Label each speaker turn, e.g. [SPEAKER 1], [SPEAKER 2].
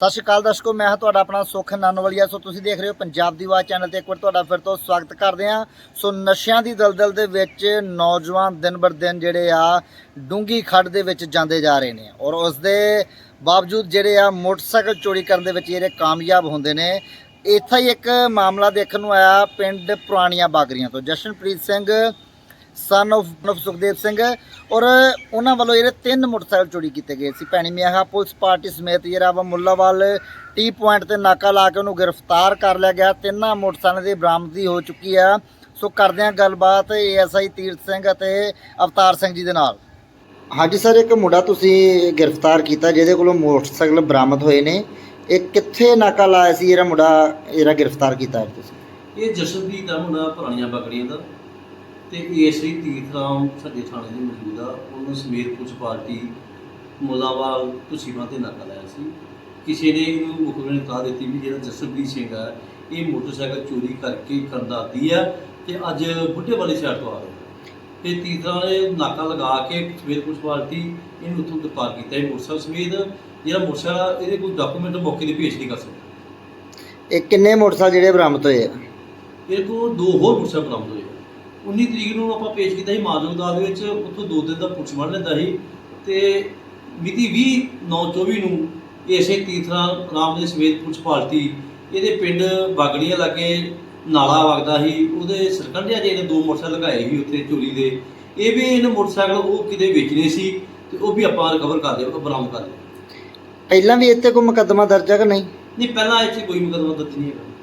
[SPEAKER 1] ਸਤਿ ਸ਼੍ਰੀ ਅਕਾਲ ਦਰਸ਼ਕੋ, ਮੈਂ ਹਾਂ ਤੁਹਾਡਾ ਆਪਣਾ ਸੁਖ ਨਾਨੋਵਾਲੀਆ। ਸੋ ਤੁਸੀਂ ਦੇਖ ਰਹੇ ਹੋ ਪੰਜਾਬ ਦੀ ਆਵਾਜ਼ ਚੈਨਲ ਤੇ ਇੱਕ ਵਾਰ ਤੁਹਾਡਾ ਫਿਰ ਤੋਂ ਸਵਾਗਤ ਕਰਦੇ ਹਾਂ। ਸੋ ਨਸ਼ਿਆਂ ਦੀ ਦਲਦਲ ਦੇ ਵਿੱਚ ਨੌਜਵਾਨ ਦਿਨ ਬਰ ਦਿਨ ਜਿਹੜੇ ਆ ਡੂੰਗੀ ਖੱਡ ਦੇ ਵਿੱਚ ਜਾਂਦੇ ਜਾ ਰਹੇ ਨੇ। ਔਰ ਉਸ ਦੇ ਬਾਵਜੂਦ ਜਿਹੜੇ ਆ, ਮੋਟਰਸਾਈਕਲ ਚੋਰੀ ਕਰਨ ਦੇ ਵਿੱਚ ਜਿਹੜੇ ਕਾਮਯਾਬ ਹੁੰਦੇ ਨੇ, ਇੱਥੇ ਹੀ ਇੱਕ ਮਾਮਲਾ ਦੇਖਣ ਨੂੰ ਆਇਆ ਪਿੰਡ ਪੁਰਾਣੀਆਂ ਬਾਗਰੀਆਂ ਤੋਂ। ਜਸ਼ਨਪ੍ਰੀਤ ਸਿੰਘ ਸਨ of ਸੁਖਦੇਵ ਸਿੰਘ ਔਰ ਉਹਨਾਂ ਵੱਲੋਂ ਜਿਹੜੇ ਤਿੰਨ ਮੋਟਰਸਾਈਕਲ ਚੋਰੀ ਕੀਤੇ ਗਏ ਸੀ ਭੈਣੀ ਮਿਆਹਾ ਪੁਲਿਸ ਪਾਰਟੀ ਸਮੇਤ ਜਿਹੜਾ ਵਾ ਮੁੱਲਾਵਾਲ ਟੀ ਪੁਆਇੰਟ ਤੇ ਨਾਕਾ ਲਾ ਕੇ ਉਹਨੂੰ ਗ੍ਰਿਫਤਾਰ ਕਰ ਲਿਆ ਗਿਆ। ਤਿੰਨਾਂ ਮੋਟਰਸਾਈਕਲਾਂ ਦੀ ਬਰਾਮਦਗੀ ਹੋ ਚੁੱਕੀ ਆ। ਸੋ ਕਰਦੇ ਹਾਂ ਗੱਲਬਾਤ ਏਐਸਆਈ ਤੀਰਥ ਸਿੰਘ ਅਤੇ ਅਵਤਾਰ ਸਿੰਘ ਜੀ ਦੇ ਨਾਲ। ਹਾਂਜੀ ਸਰ ਇੱਕ ਮੁੰਡਾ ਤੁਸੀਂ ਗ੍ਰਿਫਤਾਰ ਕੀਤਾ ਜਿਹਦੇ ਕੋਲੋਂ ਮੋਟਰਸਾਈਕਲ ਬਰਾਮਦ ਹੋਏ ਨੇ। ਇਹ ਕਿੱਥੇ ਨਾਕਾ ਲਾਇਆ ਸੀ? ਜਿਹੜਾ ਮੁੰਡਾ ਜਿਹੜਾ ਗ੍ਰਿਫਤਾਰ ਕੀਤਾ ਤੁਸੀਂ?
[SPEAKER 2] ਇਹ ਜਸ਼ਨਪ੍ਰੀਤ ਦਾ ਮੁੰਡਾ ਪੁਰਾਣੀਆਂ ਬੱਕਰੀਆਂ ਦਾ। ਤੇ ਏਐਸਆਈ ਤੀਰਥਰਾਮ ਸਾਡੇ ਥਾਣੇ ਦੇ ਮੌਜੂਦ ਆ। ਉਹਨੂੰ ਸਮੀਰ ਪੁਲਿਸ ਪਾਰਟੀ ਮੁਲਾਵਾਲ ਤੁਸੀਮਾ ਤੇ ਨਾਕਾ ਲਾਇਆ ਸੀ। ਕਿਸੇ ਨੇ ਇਹਨੂੰ ਮੁਖਬਰ ਨੇ ਕਹਾ ਦਿੱਤੀ ਵੀ ਜਿਹੜਾ ਜਸ਼ਨਪ੍ਰੀਤ ਸਿੰਘ ਆ ਇਹ ਮੋਟਰਸਾਈਕਲ ਚੋਰੀ ਕਰਕੇ ਖਰਦਾਦੀ ਆ ਤੇ ਅੱਜ ਬੁੱਢੇ ਵਾਲੀ ਸਾਈਡ ਤੋਂ ਆ ਰਿਹਾ। ਤੇ ਤੀਰਥਰਾਮ ਨੇ ਨਾਕਾ ਲਗਾ ਕੇ ਸਮੀਰ ਪੁਲਿਸ ਪਾਰਟੀ ਇਹਨੂੰ ਉੱਥੋਂ ਗ੍ਰਿਫਤਾਰ ਕੀਤਾ। ਇਹ ਮੋਟਰਸਾਈਕਲ ਸਮੇਤ ਜਿਹੜਾ ਮੋਟਰਸਾਈਕਲ ਆ, ਇਹਦੇ ਕੋਈ ਡਾਕੂਮੈਂਟ ਮੌਕੇ ਤੇ ਭੇਜ ਨਹੀਂ ਕਰ ਸਕਦਾ।
[SPEAKER 1] ਇਹ ਕਿੰਨੇ ਮੋਟਰਸਾਈਕਲ ਜਿਹੜੇ ਬਰਾਮਦ ਹੋਏ ਆ?
[SPEAKER 2] ਇਹ ਕੋਲ ਦੋ ਹੋਰ ਮੋਟਰਸਾਈਕਲ ਬਰਾਮਦ ਹੋਏ 19 ਤਰੀਕ ਨੂੰ ਆਪਾਂ ਪੇਸ਼ ਕੀਤਾ ਸੀ ਮਾਨਵ ਅਦਾਲਤ ਵਿੱਚ ਉੱਥੋਂ ਦੋ ਦਿਨ ਦਾ ਪੁੱਛ ਮੰਨ ਲੈਂਦਾ ਸੀ ਤੇ ਮਿਤੀ 20 9 24 ਨੂੰ ਇਸੇ ਤੀਰਥਰਾਮ ਰਾਮ ਦੇ ਸਮੇਤ ਪੁਲਿਸ ਪਾਰਟੀ ਇਹਦੇ ਪਿੰਡ ਬਾਗੜੀਆਂ ਲਾਗੇ ਨਾਲਾ ਵਗਦਾ ਸੀ। ਉਹਦੇ ਸਰਕੰਡਿਆ ਜੇ ਇਹਨੇ ਦੋ ਮੋਟਰਸਾਈਕਲ ਲਗਾਏ ਸੀ ਉੱਥੇ ਚੋਰੀ ਦੇ। ਇਹ ਵੀ ਇਹਨੇ ਮੋਟਰਸਾਈਕਲ ਉਹ ਕਿਤੇ ਵੇਚਣੇ ਸੀ ਤੇ ਉਹ ਵੀ ਆਪਾਂ ਰਿਕਵਰ ਕਰ ਲਿਆ ਬਰਾਮਦ ਕਰ ਲਿਆ।
[SPEAKER 1] ਪਹਿਲਾਂ ਵੀ ਇੱਥੇ ਕੋਈ ਮੁਕੱਦਮਾ ਦਰਜ ਹੈ ਕਿ ਨਹੀਂ?
[SPEAKER 2] ਨਹੀਂ ਪਹਿਲਾਂ 'ਚ ਕੋਈ ਮੁਕਦਮਾ ਦਰਜ ਨਹੀਂ ਹੈਗਾ।